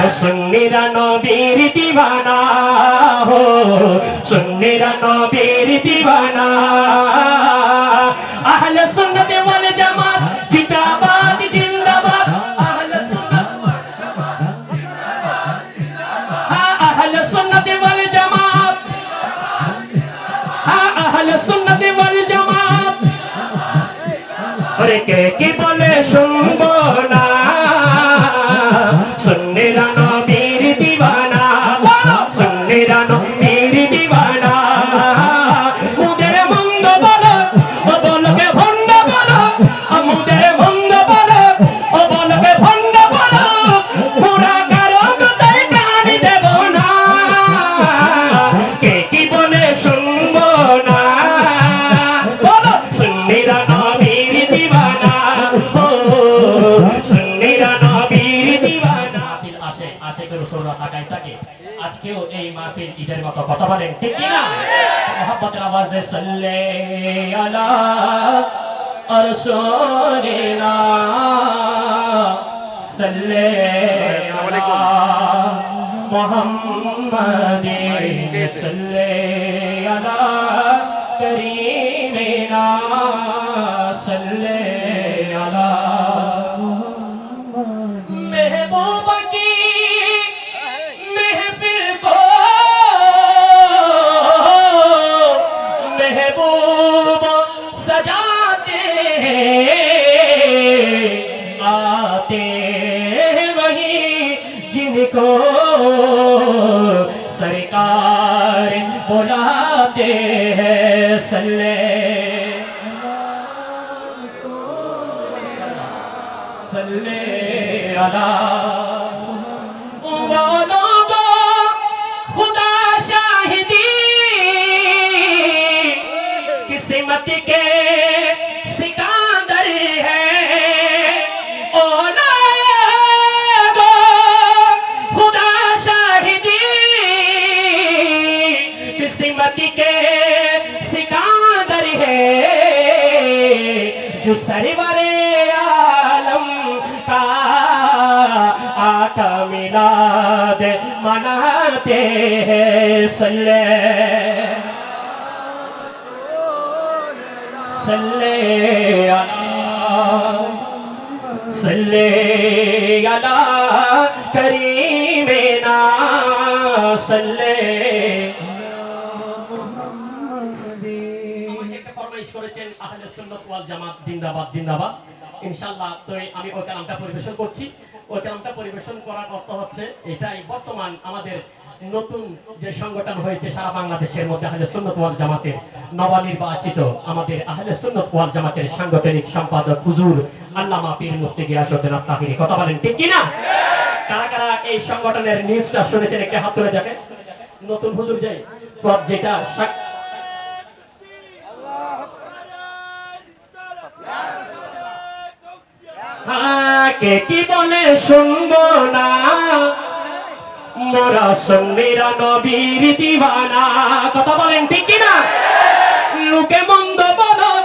তো সুন্নিরা নবীর দিবানা হো সুন্নিরা নবীর দিবানা আহলে সুন্নতে ওয়াল জামাত জিন্দাবাদ জিন্দাবাদ আহলে সুন্নাত আহলে সুন্নতে ওয়াল জামাত আহলে সুন্নতে ওয়াল করে সোনা তাকাই থাকে আজকেও এই মাহফিল ঈদের মতো কথা বলেন ঠিক কি না মোহাম্মতের আওয়াজে সাল্লে আলা রসুলিনা সাল্লে আসসালামু আলাইকুম। মোহাম্মদে সাল্লে আলা করিমিনা سجاتے آتے وہی جن کو سرکار بلاتے ہیں سلے سلے اللہ मनाते हैं सल्ले सल्ले अला सल्ले अला करीमेना सल्ले আমাকে একটা ফরমাইশ করেছেন আহলে সুন্নাত ওয়াল জামাত জিন্দাবাদ জিন্দাবাদ ইনশাআল্লাহ তো এই আমি ওই কালামটা পরিবেশন করছি ওই কালামটা পরিবেশন করার অর্থ হচ্ছে এটাই বর্তমান আমাদের নতুন যে সংগঠন হয়েছে সারা বাংলাদেশের মধ্যে আহলে সুন্নাত ওয়াল জামাতের নবনির্বাচিত আমাদের আহলে সুন্নাত ওয়াল জামাতের সাংগঠনিক সম্পাদক হুজুর আল্লামা পীর মুফতি গিয়াসউদ্দিন আত্তাহিরি কথা বলেন ঠিক কি না কারা কারা এই সংগঠনের নিউজটা শুনেছেন, একটা হাত তুলে যাবে নতুন হুজুর যে পদ যেটা কে কি বলে শুনব না? মোরা সন্নিরা নবীর দিবানা কথা বলেন ঠিক কি লোকে মন্দ বলক,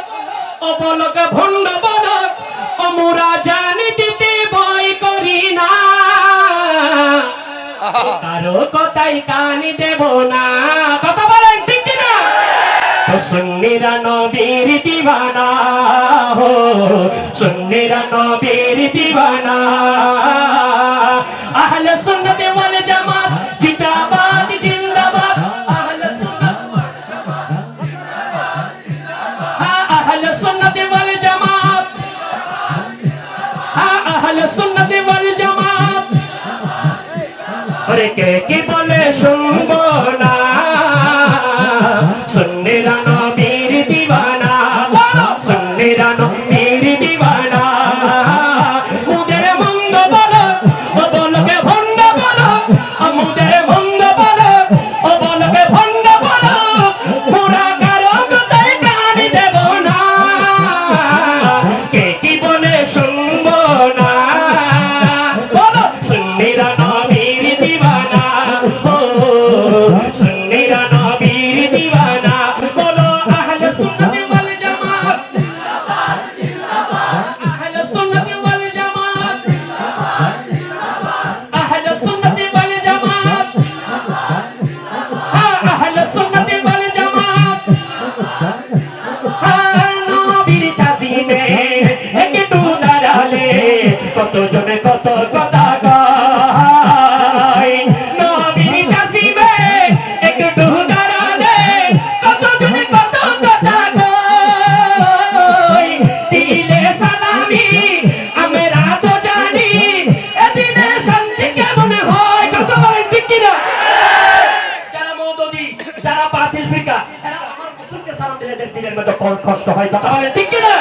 অবলক ভণ্ড বলক, অমুরা জানি ভয় করি না। কারও কথাই কানি দেব না। কথা বলেন ঠিক কি না তো সুন্নিরা নবীর দিবানা হো সুন্নিরা নবীর দিবানা আহলে ওরে কে কি বলে শুনব না? মতো ক- কষ্ট হয়, কথা বলেন ঠিক কিনা?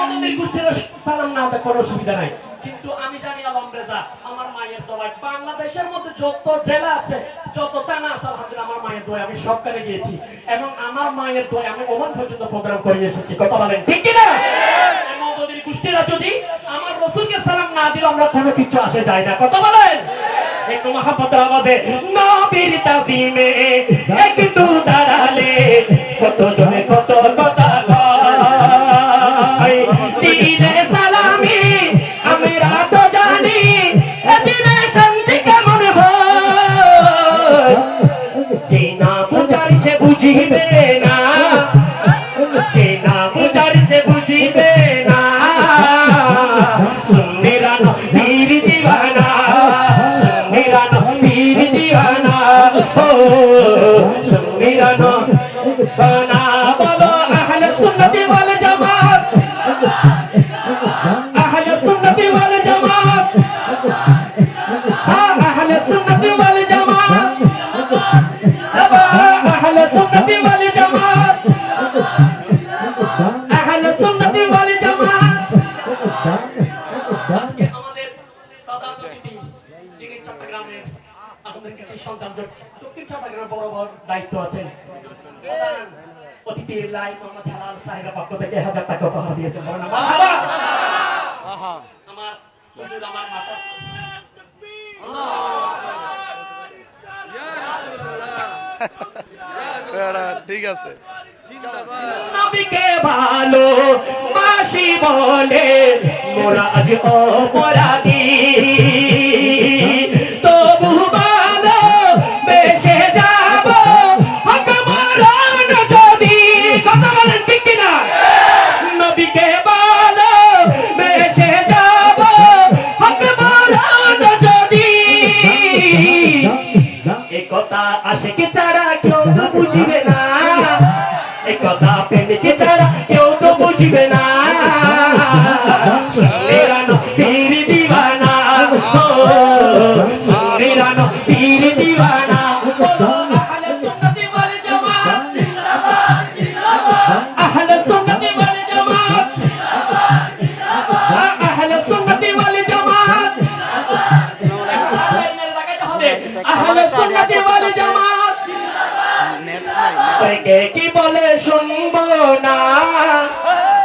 মদনের গোষ্ঠীর সালাম না কোনো অসুবিধা নাই। কিন্তু আমি জানি আলম রেজা, আমার মায়ের দোয়ায় বাংলাদেশের মধ্যে যত জেলা আছে, যত থানা আছে, আলহামদুলিল্লাহ আমার মায়ের দোয়ায় আমি সবখানে গিয়েছি। এবং আমার মায়ের দোয়ায় আমি ওমান পর্যন্ত প্রোগ্রাম করে এসেছি, কথা বলেন, ঠিক এই মদনের গোষ্ঠীরা যদি আমার রসুলকে সালাম না দিল, আমরা কোনো কিছু আসে যায় না, কথা বলেন। একটু মহাব্বত আওয়াজে নবীর তাজিমে একটু দাঁড়ালে কত জনে কত কথা কয়। দিনে সালামি আমরা তো জানি, এদিনে শান্তি কেমন হয়? যে না বুঝার সে বুঝিবে। সন্তান জোট, দক্ষিণ বড় বড় দায়িত্ব আছেন। লাই মোহাম্মদ হেলাল সাহেবের পক্ষ থেকে হাজার টাকা উপহার দিয়েছেন। বলেন মারহাবা আমার হুজুর আমার মাতা। ঠিক আছে। নবীকে ভালো বাসি বলে মোরা আজ অপরাধী। একথা প্রেমিকে নাই কে বলে শুনব না?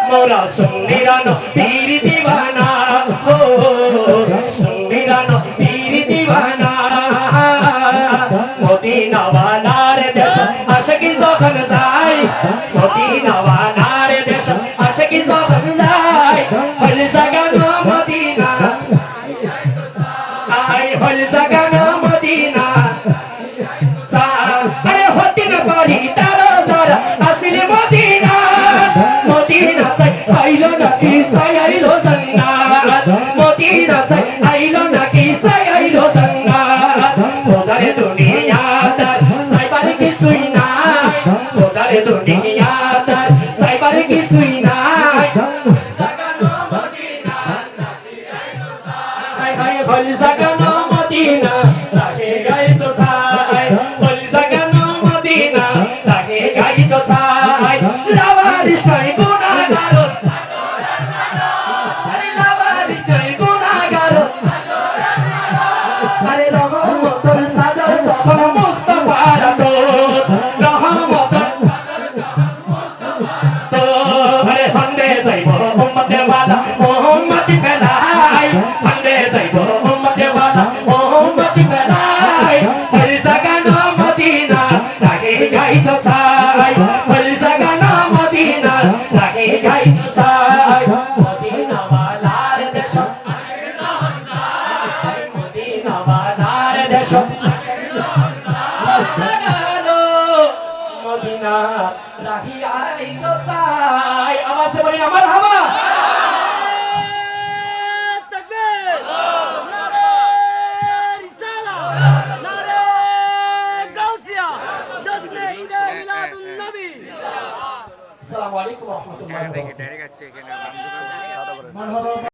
মোরা সুন্নিরানো বীর দিবানা। ও সুন্নিরানো বীর দিবানা। মদিনা ওয়ালার দেশ, আশিকি যখন তার সাইবার কিছুই নাই খোদারে দুনিয়া তার সাইবার কিছুই নাই জাগানো মদিনা হাই হাই হল জাগানো আমার